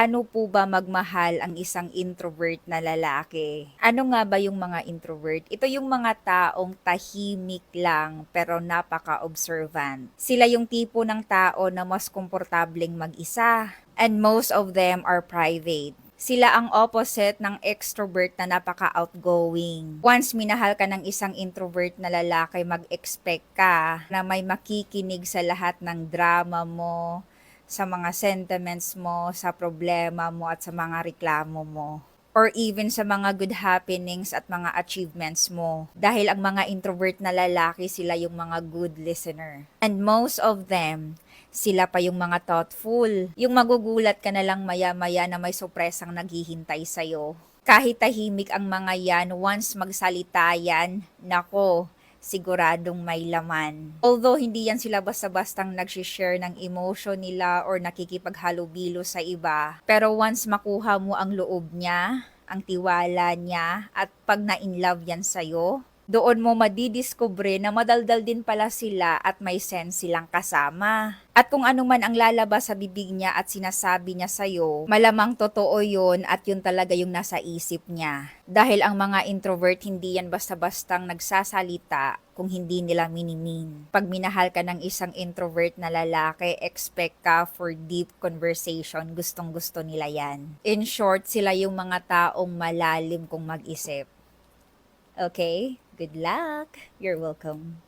Paano po ba magmahal ang isang introvert na lalaki? Ano nga ba yung mga introvert? Ito yung mga taong tahimik lang pero napaka-observant. Sila yung tipo ng tao na mas komportableng mag-isa. And most of them are private. Sila ang opposite ng extrovert na napaka-outgoing. Once minahal ka ng isang introvert na lalaki, mag-expect ka na may makikinig sa lahat ng drama mo, sa mga sentiments mo, sa problema mo at sa mga reklamo mo or even sa mga good happenings at mga achievements mo. Dahil ang mga introvert na lalaki, sila yung mga good listener. And most of them, sila pa yung mga thoughtful. Yung magugulat ka na lang maya-maya na may sorpresang naghihintay sa'yo. Kahit tahimik ang mga yan, once magsalita yan, nako, siguradong may laman. Although hindi yan sila basta-bastang nagsishare ng emotion nila or nakikipaghalubilo sa iba, pero once makuha mo ang loob niya, ang tiwala niya, at pag na-inlove yan sa'yo, doon mo madidiskubre na madaldal din pala sila at may sense silang kasama. At kung ano man ang lalabas sa bibig niya at sinasabi niya sa'yo, malamang totoo yun at yun talaga yung nasa isip niya. Dahil ang mga introvert hindi yan basta-bastang nagsasalita kung hindi nila minimin. Pag minahal ka ng isang introvert na lalaki, expect ka for deep conversation. Gustong gusto nila yan. In short, sila yung mga taong malalim kung mag-isip. Okay? Good luck. You're welcome.